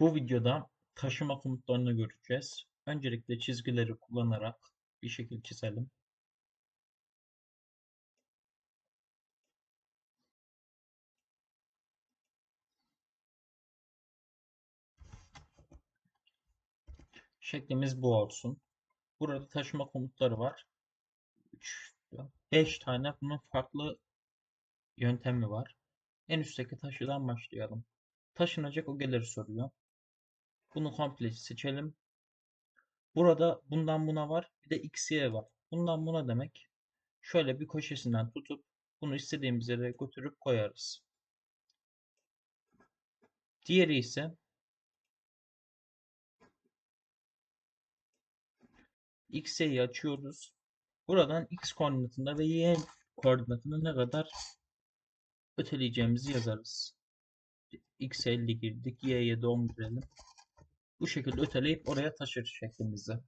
Bu videoda taşıma komutlarını göreceğiz. Öncelikle çizgileri kullanarak bir şekil çizelim. Şeklimiz bu olsun. Burada taşıma komutları var. 3, 5 tane bunun farklı yöntemi var. En üstteki taşıdan başlayalım. Taşınacak ögeleri soruyor. Bunu komple seçelim. Burada bundan buna var. Bir de x, y var. Bundan buna demek. Şöyle bir köşesinden tutup bunu istediğimiz yere götürüp koyarız. Diğeri ise x, y'yi açıyoruz. Buradan x koordinatında ve y koordinatında ne kadar öteleyeceğimizi yazarız. x 50 girdik. y'ye de 10 girelim. Bu şekilde öteleyip oraya taşır şeklimizde.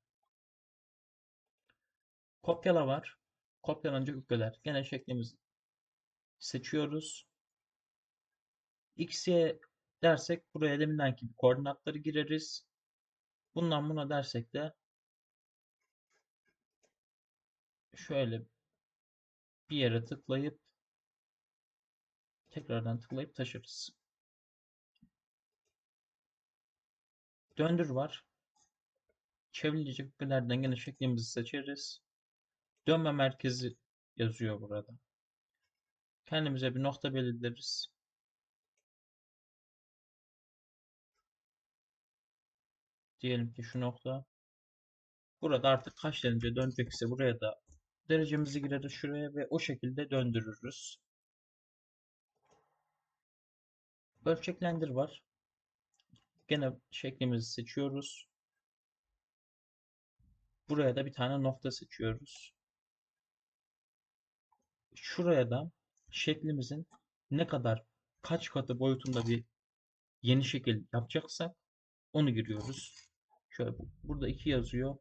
Kopyala var. Kopyalanacak ögeler. Gene şeklimizi seçiyoruz. X, Y dersek buraya demindenki koordinatları gireriz. Bundan buna dersek de şöyle bir yere tıklayıp tekrardan tıklayıp taşırız. Döndür var. Çevrilecek ögelerden gene şeklimizi seçeriz. Dönme merkezi yazıyor burada. Kendimize bir nokta belirleriz. Diyelim ki şu nokta. Burada artık kaç derece dönecekse buraya da derecemizi gireriz şuraya ve o şekilde döndürürüz. Ölçeklendir var. Gene şeklimizi seçiyoruz. Buraya da bir tane nokta seçiyoruz. Şuraya da şeklimizin ne kadar kaç katı boyutunda bir yeni şekil yapacaksak onu giriyoruz. Şöyle burada 2 yazıyor.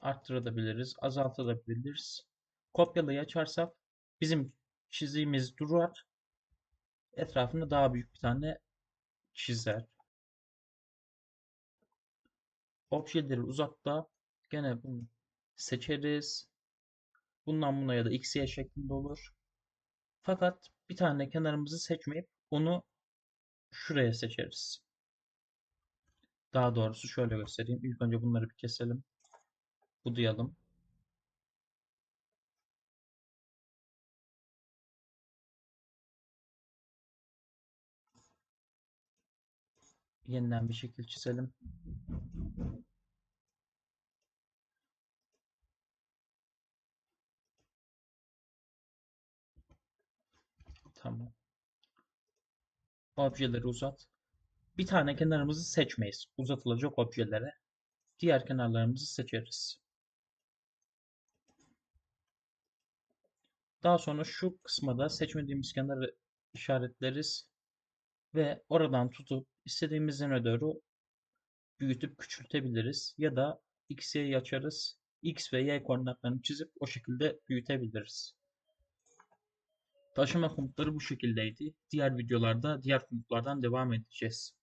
Arttırabiliriz, azaltabiliriz. Kopyalayı açarsak bizim çizdiğimiz duvar etrafında daha büyük bir tane çizer. Objeleri uzakta gene bunu seçeriz. Bundan buna ya da x, şeklinde olur. Fakat bir tane kenarımızı seçmeyip onu şuraya seçeriz. Daha doğrusu şöyle göstereyim. İlk önce bunları bir keselim. Budayalım. Yeniden bir şekil çizelim. Tamam. Objeleri uzat. Bir tane kenarımızı seçmeyiz. Uzatılacak objelere. Diğer kenarlarımızı seçeriz. Daha sonra şu kısma seçmediğimiz kenarı işaretleriz. Ve oradan tutup istediğimiz yöne doğru büyütüp küçültebiliriz. Ya da x, açarız. x ve y koordinatlarını çizip o şekilde büyütebiliriz. Taşıma komutları bu şekildeydi. Diğer videolarda diğer komutlardan devam edeceğiz.